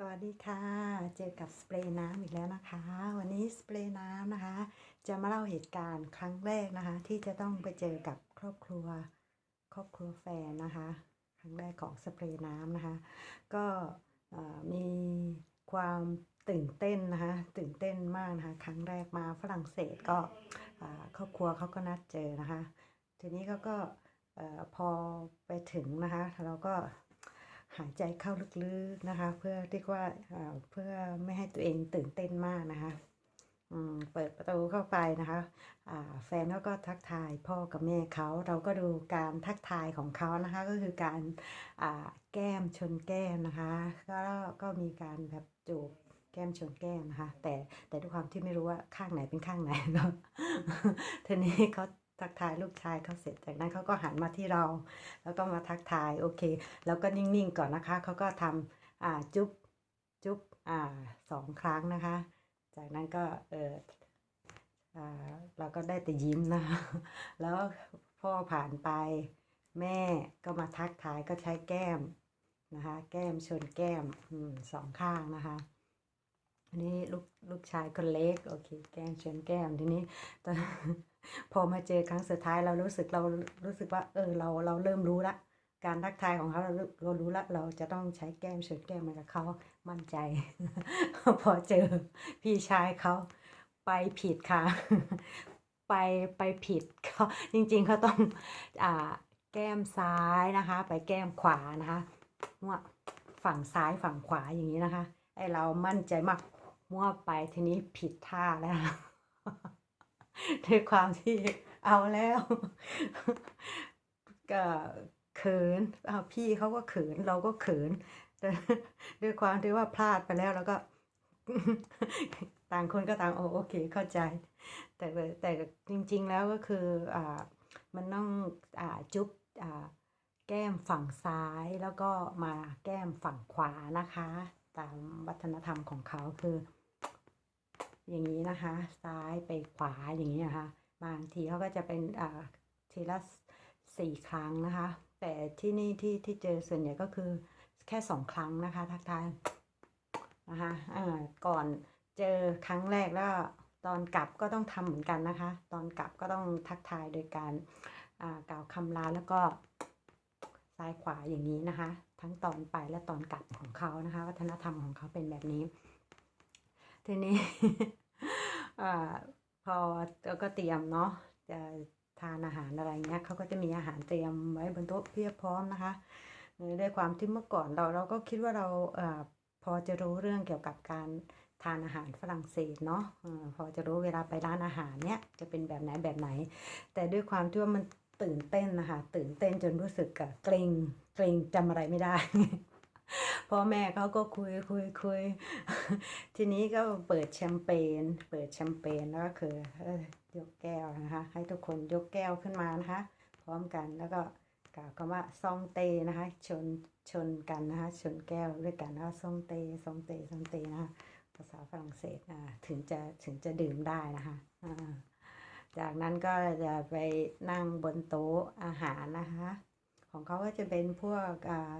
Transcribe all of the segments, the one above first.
สวัสดีค่ะ เจอกับสเปรย์น้ำอีกแล้วนะคะ วันนี้สเปรย์น้ำนะคะ จะมาเล่าเหตุการณ์ครั้งแรกนะคะ ที่จะต้องไปเจอกับครอบครัว ครอบครัวแฟนนะคะ ครั้งแรกของสเปรย์น้ำนะคะ ก็มีความตื่นเต้นนะคะ ตื่นเต้นมากนะคะ ครั้งแรกมาฝรั่งเศสก็ครอบครัวเขาก็นัดเจอนะคะ ทีนี้เขาก็พอไปถึงนะคะ เราก็ หายใจเข้าลึกๆนะคะ เพื่อที่ว่าเพื่อไม่ให้ตัวเองตื่นเต้นมากนะคะเปิดประตูเข้าไปนะคะแฟนเขาก็ทักทายพ่อกับแม่เขาเราก็ดูการทักทายของเขานะคะ ก็คือการแก้มชนแก้มนะคะก็ก็มีการแบบจูบแก้มชนแก้มนะคะ แต่แต่ด้วยความที่ไม่รู้ว่าข้างไหนเป็นข้างไหนเนาะทีนี้เขา ทักทายลูกชายเขาเสร็จจากนั้นเขาก็หันมาที่เรา แล้วก็มาทักทายโอเค แล้วก็นิ่งๆก่อนนะคะเขาก็ทำจุ๊บจุ๊บอสองครั้งนะคะ จากนั้นก็เออเราก็ได้แต่ยิ้มนะคะแล้วพ่อผ่านไปแม่ก็มาทักทายก็ใช้แก้มนะคะ แก้มชนแก้มอืมสองข้างนะคะอันนี้ลูกลูกชายคนเล็กโอเค แก้มชนแก้มทีนี้ตอน พอมาเจอครั้งสุดท้ายเรารู้สึกเรารู้สึกว่า เออเราเราเริ่มรู้ละการทักทายของเขาเรารู้เรารู้ละเราจะต้องใช้แก้มชนแก้มมือนกับเขามั่นใจ พอเจอพี่ชายเขาไปผิดค่ะ ไปไปผิดเขาจริงๆเขาต้องอ่าแก้มซ้ายนะคะ ไปแก้มขวานะคะมั่วฝั่งซ้ายฝั่งขวาอย่างนี้นะคะไอเรามั่นใจมากมั่วไปทีนี้ผิดท่าแล้ว ด้วยความที่เอาแล้ว ก็เขินเอาพี่เขาก็เขินเราก็เขินด้วยความที่ว่าพลาดไปแล้วแล้วก็ ต่างคนก็ต่างโอโอเคเข้าใจ แต่แต่จริง ๆ แล้วก็คืออ่ามันต้องอ่าจุ๊บอ่าแก้มฝั่งซ้ายแล้วก็มาแก้มฝั่งขวานะคะ ตามวัฒนธรรมของเขาคือ อย่างนี้นะคะ ซ้ายไปขวาอย่างนี้นะคะ บางทีเขาก็จะเป็นอ่าทีละสี่ครั้งนะคะ แต่ที่นี่ที่ที่เจอส่วนใหญ่ก็คือแค่สองครั้งนะคะ ทักทายนะคะอ่าก่อนเจอครั้งแรกแล้วตอนกลับก็ต้องทำเหมือนกันนะคะ ตอนกลับก็ต้องทักทายโดยการอ่ากล่าวคำลาแล้วก็ซ้ายขวาอย่างนี้นะคะ ทั้งตอนไปและตอนกลับของเขานะคะ วัฒนธรรมของเขาเป็นแบบนี้ ทีนี้พอเราก็เตรียมเนาะจะทานอาหารอะไรเงี้ยเขาก็จะมีอาหารเตรียมไว้บนโต๊ะเพียบพร้อมนะคะด้วยความที่เมื่อก่อนเราเราก็คิดว่าเราอพอจะรู้เรื่องเกี่ยวกับการทานอาหารฝรั่งเศสเนาะอพอจะรู้เวลาไปร้านอาหารเนี้ยจะเป็นแบบไหนแบบไหน แต่ด้วยความที่ว่ามันตื่นเต้นนะคะตื่นเต้นจนรู้สึกเกรงเกรงจำอะไรไม่ได้ พ่อแม่เขาก็คุยคุยคุยทีนี้ก็เปิดแชมเปญเปิดแชมเปญแล้วก็คือยกแก้วนะคะ ให้ทุกคนยกแก้วขึ้นมานะคะ พร้อมกันแล้วก็กล่าวคำว่าซองเตนะคะ ชนชนกันนะคะชนแก้วด้วยกันนะคะซองเตซองเตซองเตนะคะภาษาฝรั่งเศสอ่าถึงจะถึงจะดื่มได้นะคะอ่าจากนั้นก็จะไปนั่งบนโต๊ะอาหารนะคะ ของเขาก็จะเป็นพวกอ่า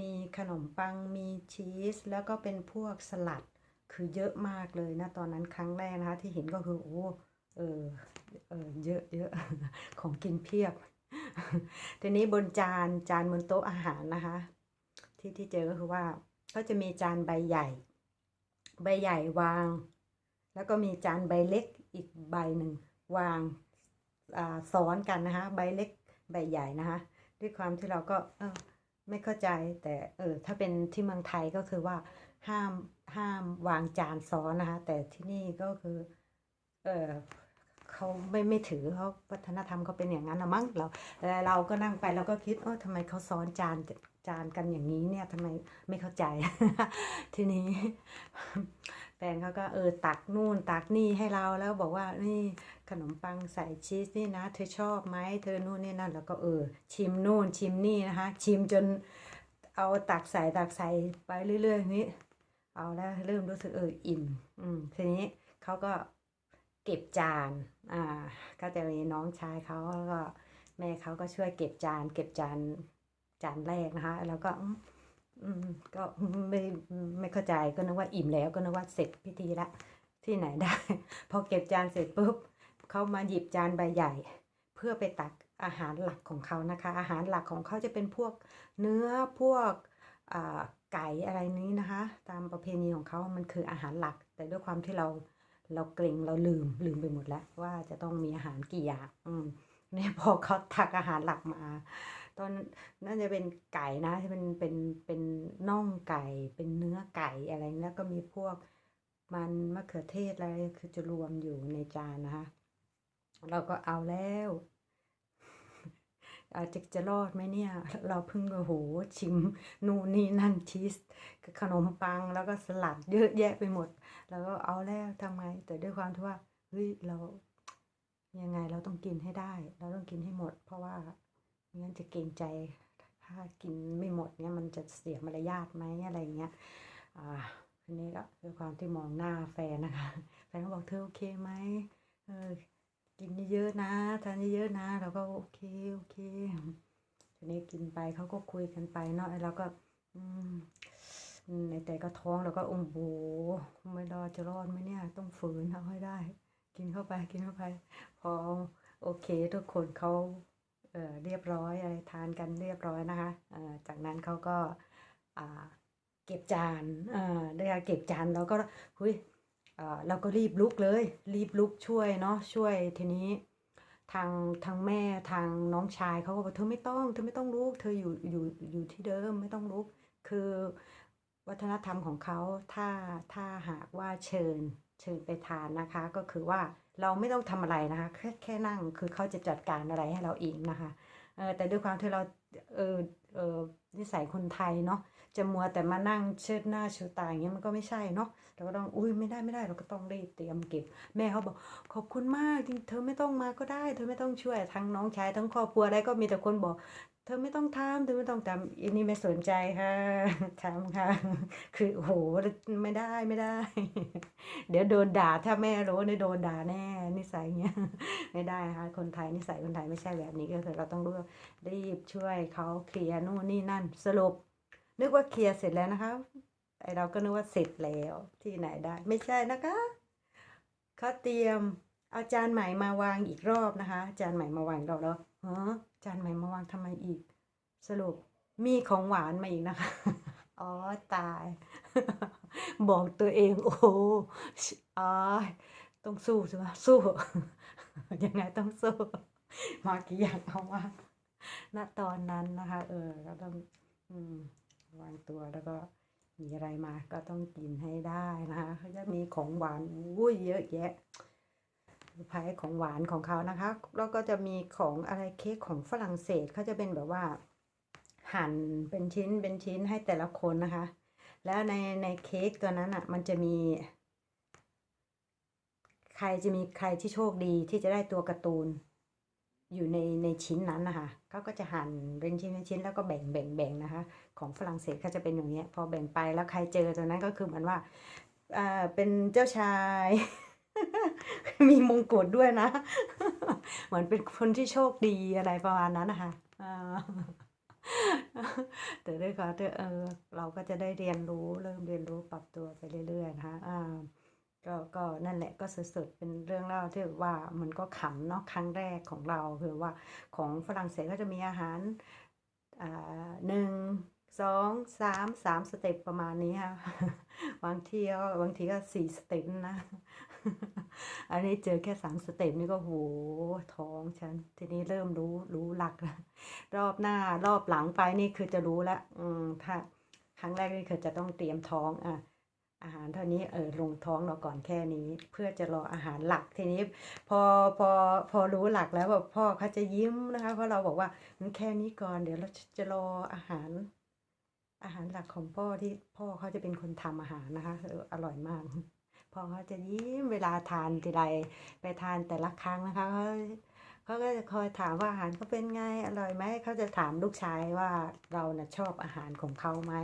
มีขนมปังมีชีส แล้วก็เป็นพวกสลัดคือเยอะมากเลยนะ ตอนนั้นครั้งแรกนะคะที่เห็นก็คือโอ้เออเออเยอะเยอะของกินเพียบ ทีนี้บนจานจานบนโต๊ะอาหารนะคะ ที่ที่เจอก็คือว่าก็จะมีจานใบใหญ่ ใบใหญ่วาง แล้วก็มีจานใบเล็กอีกใบหนึ่งวางอ่าซ้อนกันนะคะ ใบเล็กใบใหญ่นะคะ ด้วยความที่เราก็เออ ไม่เข้าใจแต่เออถ้าเป็นที่เมืองไทยก็คือว่าห้ามห้ามวางจานซ้อนนะคะ แต่ที่นี่ก็คือ เออเขาไม่ไม่ถือเขาวัฒนธรรมเขาเป็นอย่างนั้นนะมั้งเราแต่เราก็นั่งไปเราก็คิดเออทำไมเขาซ้อนจาน จานกันอย่างนี้เนี่ยทำไมไม่เข้าใจ ทีนี้แฟนเขาก็เออตักนู่นตักนี่ให้เราแล้วบอกว่านี่ขนมปังใส่ชีสนี่นะ เธอชอบไหมเธอนู่นนี่นั่นแล้วก็เออ ชิมนู่นชิมนี่นะคะ ชิมจนเอาตักใส่ตักใส่ไปเรื่อยๆนี้ เอาแล้วเริ่มรู้สึกเอออิ่มอืมทีนี้เขาก็เก็บจาน อ่า ก็จะมีน้องชายเขาแล้วก็แม่เขาก็ช่วยเก็บจาน เก็บจาน จานแรกนะคะ แล้วก็ก็ไม่ไม่เข้าใจก็นึกว่าอิ่มแล้วก็นึกว่าเสร็จพิธีละที่ไหนได้ พอเก็บจานเสร็จปุ๊บเขามาหยิบจานใบใหญ่ เพื่อไปตักอาหารหลักของเขานะคะ อาหารหลักของเขาจะเป็นพวกเนื้อพวกไก่อะไรนี้นะคะ ตามประเพณีของเขามันคืออาหารหลัก แต่ด้วยความที่เราเราเกรงเราลืมลืมไปหมดแล้วว่าจะต้องมีอาหารกี่อย่างเนี่ยพอเขาตักอาหารหลักมา ตอนน่าจะเป็นไก่นะที่เป็นเป็นเป็นน่องไก่ เป็นเนื้อไก่อะไรแล้วก็มีพวกมันมะเขือเทศอะไรคือจะรวมอยู่ในจานนะคะเราก็เอาแล้วอาจจะจะรอดไหมเนี่ย เราเพิ่งโอ้โหชิมนู่นนี่นั่นชีสขนมปังแล้วก็สลัดเยอะแยะไปหมด แล้วก็เอาแล้วทำไง แต่ด้วยความที่ว่าเฮ้ยเรายังไงเราต้องกินให้ได้ เราต้องกินให้หมด เพราะว่า งั้นจะเกรงใจถ้ากินไม่หมดเนี่ยมันจะเสียมารยาทไหมอะไรเงี้ยอ่าทีนี้ก็ด้วยความที่มองหน้าแฟนนะคะแฟนก็บอกเธอโอเคไหมเออกินเยอะๆนะทานเยอะๆนะเราก็โอเคโอเคทีนี้กินไปเขาก็คุยกันไปเนาะไอ้เราก็อืมในแต่ก็ท้องแล้วก็โอ้โหไม่รอจะรอดไหมเนี่ย ต้องฝืนเอาให้ได้ กินเข้าไปกินเข้าไป พอโอเคทุกคนเขา เออเรียบร้อยอะไรทานกันเรียบร้อยนะคะเอ่อจากนั้นเขาก็อ่าเก็บจานเอ่อได้เก็บจานเราก็หุยเอ่อเราก็รีบลุกเลย รีบลุกช่วยเนาะช่วยทีนี้ทางทางแม่ทางน้องชายเขาก็บอกเธอไม่ต้องเธอไม่ต้องลุกเธออยู่อยู่อยู่ที่เดิมไม่ต้องลุกคือวัฒนธรรมของเขาถ้าถ้าหากว่าเชิญ เชิญไปทานนะคะ ก็คือว่าเราไม่ต้องทำอะไรนะคะ แค่แค่นั่งคือเขาจะจัดการอะไรให้เราเองนะคะเออแต่ด้วยความที่เราเออเออนิสัยคนไทยเนาะจะมัวแต่มานั่งเชิดหน้าชูตาอย่างเงี้ยมันก็ไม่ใช่เนาะเราก็ต้องอุ้ยไม่ได้ไม่ได้เราก็ต้องรีบเตรียมเก็บ แม่เขาบอกขอบคุณมากจริงเธอไม่ต้องมาก็ได้ เธอไม่ต้องช่วยทั้งน้องชายทั้งครอบครัวอะไรก็มีแต่คนบอก เธอไม่ต้องทำเธอไม่ต้องทำอันนี้ไม่สนใจค่ะทำค่ะ คือโอ้โหไม่ได้ไม่ได้ เดี๋ยวโดนด่าถ้าแม่รู้เนี่ยโดนด่าแน่ นิสัยเงี้ยไม่ได้ค่ะคนไทยนิสัยคนไทยไม่ใช่แบบนี้ก็คือเราต้องรู้รีบช่วยเขาเคลียร์นู่นนี่นั่น สรุป นึกว่าเคลียร์เสร็จแล้วนะคะไอเราก็นึกว่าเสร็จแล้วที่ไหนได้ ไม่ใช่นะคะเขาเตรียมเอาจานใหม่มาวางอีกรอบนะคะ จานใหม่มาวางอีกรอบแล้ว ฮะจานใหม่มาวางทำไมอีก สรุปมีของหวานมาอีกนะคะ อ๋อตาย บอกตัวเอง โอ้โหอ๋อต้องสู้ใช่ไหมสู้ ยังไงต้องสู้มากี่อย่างเอามาณตอนนั้นนะคะ เออก็ต้องอืมวางตัวแล้วก็มีอะไรมาก็ต้องกินให้ได้นะคะเขาจะมีของหวานอุ้ยเยอะแยะ พายของหวานของเขานะคะ แล้วก็จะมีของอะไรเค้กของฝรั่งเศสเขาจะเป็นแบบว่า หั่นเป็นชิ้นเป็นชิ้นให้แต่ละคนนะคะ แล้วในในเค้กตัวนั้นอะ มันจะมี ใครจะมีใครที่โชคดีที่จะได้ตัวการ์ตูน อยู่ในในชิ้นนั้นนะคะเขาก็จะหั่นเป็นชิ้นเป็นชิ้นแล้วก็แบ่งแบ่งแบ่งนะคะ ของฝรั่งเศสก็จะเป็นอย่างเงี้ย พอแบ่งไปแล้วใครเจอตัวนั้นก็คือเหมือนว่าอ่าเป็นเจ้าชาย มีมงกุฎด้วยนะ เหมือนเป็นคนที่โชคดีอะไรประมาณนั้นนะคะอ่าแต่ด้วยความที่เออเราก็จะได้เรียนรู้เริ่มเรียนรู้ปรับตัวไปเรื่อยๆนะคะอ่าก็ก็นั่นแหละก็สุดๆเป็นเรื่องเล่าที่ว่ามันก็ขำเนาะครั้งแรกของเราคือว่าของฝรั่งเศสก็จะมีอาหารอ่าหนึ่งสองสามสามสเต็ปประมาณนี้ค่ะบางทีก็บางทีก็สี่สเต็ปนะ อันนี้เจอแค่สามสเต็ปนี่ก็โหท้องฉัน ทีนี้เริ่มรู้รู้หลักแล้วรอบหน้ารอบหลังไปนี่คือจะรู้แล้วอืมถ้าครั้งแรกนี่คือจะต้องเตรียมท้องอะอาหารเท่านี้เออลงท้องเราก่อนแค่นี้ เพื่อจะรออาหารหลักทีนี้ พอพอพอรู้หลักแล้วแบบพ่อเขาจะยิ้มนะคะ เพราะเราบอกว่ามันแค่นี้ก่อนเดี๋ยวเราจะรออาหาร อาหารหลักของพ่อที่พ่อเขาจะเป็นคนทำอาหารนะคะอร่อยมาก พ่อเขาจะยิ้มเวลาทานทีไรไปทานแต่ละครั้งนะคะเขาเขาก็จะคอยถามว่าอาหารเขาเป็นไงอร่อยไหมเขาจะถามลูกชายว่าเราน่ะชอบอาหารของเขาไหม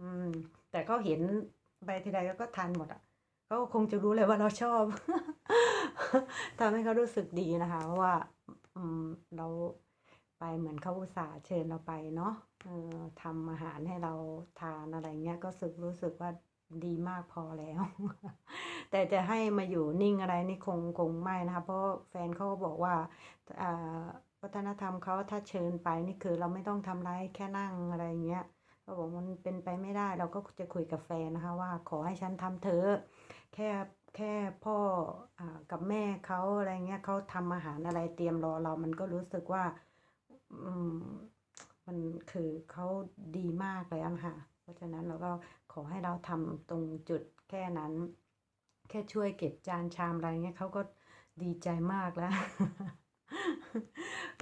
อืม แต่เขาเห็นไปทีไรก็ทานหมดอะเขาคงจะรู้เลยว่าเราชอบทำให้เขารู้สึกดีนะคะเพราะว่าอืมเราไปเหมือนเขาอุตส่าห์เชิญเราไปเนาะเออทำอาหารให้เราทานอะไรเงี้ยก็สึกรู้สึกว่า ดีมากพอแล้ว แต่จะให้มาอยู่นิ่งอะไรนี่คงคงไม่นะคะ เพราะแฟนเขาก็บอกว่าอ่าวัฒนธรรมเขาถ้าเชิญไปนี่คือเราไม่ต้องทำไรแค่นั่งอะไรเงี้ยเขาบอกมันเป็นไปไม่ได้เราก็จะคุยกับแฟนนะคะ ว่าขอให้ฉันทำเถอแค่แค่พ่ออากับแม่เขาอะไรเงี้ยเขาทำอาหารอะไรเตรียมรอเรามันก็รู้สึกว่าอืมมันคือเขาดีมากเลยอะค่ะ ราะฉะนั้นเราก็ขอให้เราทำตรงจุดแค่นั้น แค่ช่วยเก็บจานชามอะไรเงี้ยเขาก็ดีใจมากแล้ว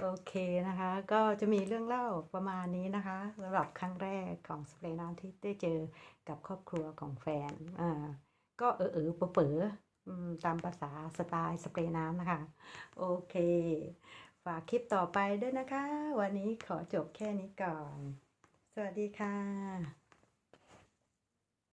โอเคนะคะ ก็จะมีเรื่องเล่าประมาณนี้นะคะสำหรับครั้งแรกของสเปรย์น้ำที่ได้เจอกับครอบครัวของแฟนอ่าก็เออเออเป๋อเป๋อตามภาษาสไตล์สเปรย์น้ำนะคะ โอเค ฝากคลิปต่อไปด้วยนะคะ วันนี้ขอจบแค่นี้ก่อน สวัสดีค่ะ